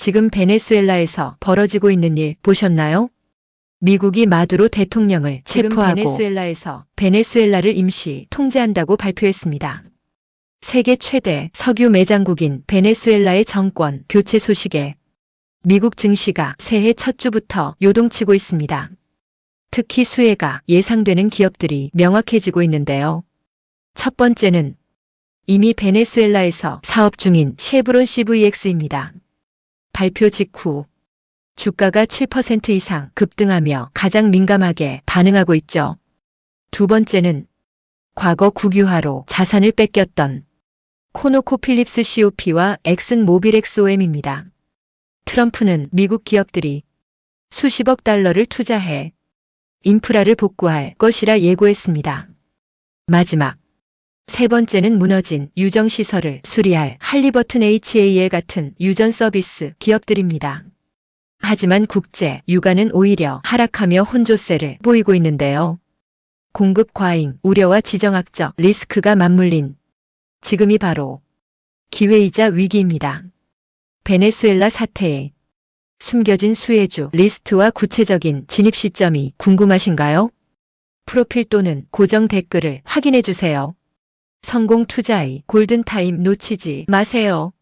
지금 베네수엘라에서 벌어지고 있는 일 보셨나요? 미국이 마두로 대통령을 체포하고 베네수엘라에서 베네수엘라를 임시 통제한다고 발표했습니다. 세계 최대 석유 매장국인 베네수엘라의 정권 교체 소식에 미국 증시가 새해 첫 주부터 요동치고 있습니다. 특히 수혜가 예상되는 기업들이 명확해지고 있는데요. 첫 번째는 이미 베네수엘라에서 사업 중인 쉐브론 CVX입니다. 발표 직후 주가가 7% 이상 급등하며 가장 민감하게 반응하고 있죠. 두 번째는 과거 국유화로 자산을 뺏겼던 코노코필립스 COP와 엑슨 모빌 XOM입니다. 트럼프는 미국 기업들이 수십억 달러를 투자해 인프라를 복구할 것이라 예고했습니다. 마지막 세 번째는 무너진 유정시설을 수리할 할리버튼 HAL 같은 유전 서비스 기업들입니다. 하지만 국제 유가는 오히려 하락하며 혼조세를 보이고 있는데요. 공급 과잉 우려와 지정학적 리스크가 맞물린 지금이 바로 기회이자 위기입니다. 베네수엘라 사태에 숨겨진 수혜주 리스트와 구체적인 진입 시점이 궁금하신가요? 프로필 또는 고정 댓글을 확인해 주세요. 성공 투자의 골든타임 놓치지 마세요.